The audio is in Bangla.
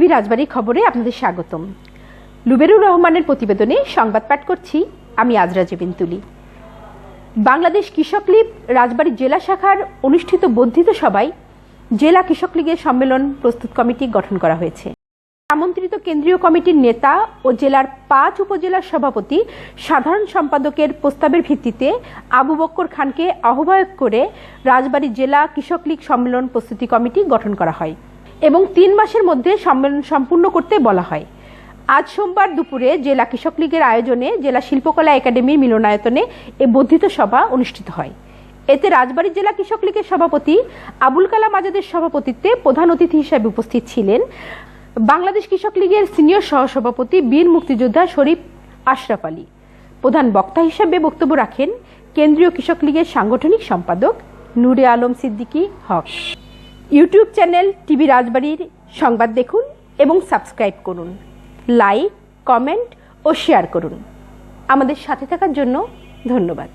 টিভি রাজবাড়ির খবরে আপনাদের স্বাগতম। লুবেরুর রহমানের প্রতিবেদনে সংবাদ পাঠ করছি আমি আজরা জেবিন তুলি। বাংলাদেশ কৃষক লীগ রাজবাড়ী জেলা শাখার অনুষ্ঠিত বর্ধিত সভায় জেলা কৃষক লীগের সম্মেলন প্রস্তুত কমিটি গঠন করা হয়েছে। আমন্ত্রিত কেন্দ্রীয় কমিটির নেতা ও জেলার পাঁচ উপজেলার সভাপতি, সাধারণ সম্পাদকের প্রস্তাবের ভিত্তিতে আবু বক্কর খানকে আহ্বায়ক করে রাজবাড়ী জেলা কৃষক লীগ সম্মেলন প্রস্তুতি কমিটি গঠন করা হয়। এবং তিন মাসের মধ্যে সম্মেলন সম্পূর্ণ করতে বলা হয়। আজ সোমবার দুপুরে জেলা কৃষক লীগের আয়োজনে জেলা শিল্পকলা একাডেমির মিলনায়তনে এ বর্ধিত সভা অনুষ্ঠিত হয়। এতে রাজবাড়ী জেলা কৃষক লীগের সভাপতি আবুল কালাম আজাদের সভাপতিত্বে প্রধান অতিথি হিসেবে উপস্থিত ছিলেন বাংলাদেশ কৃষক লীগের সিনিয়র সহসভাপতি বীর মুক্তিযোদ্ধা শরীফ আশরাফ আলী। প্রধান বক্তা হিসেবে বক্তব্য রাখেন কেন্দ্রীয় কৃষক লীগের সাংগঠনিক সম্পাদক Nure Alam Siddiqui Haque. YouTube channel TV রাজবাড়ির সংবাদ দেখুন এবং সাবস্ক্রাইব করুন। লাইক, কমেন্ট ও শেয়ার করুন। আমাদের সাথে থাকার জন্য ধন্যবাদ।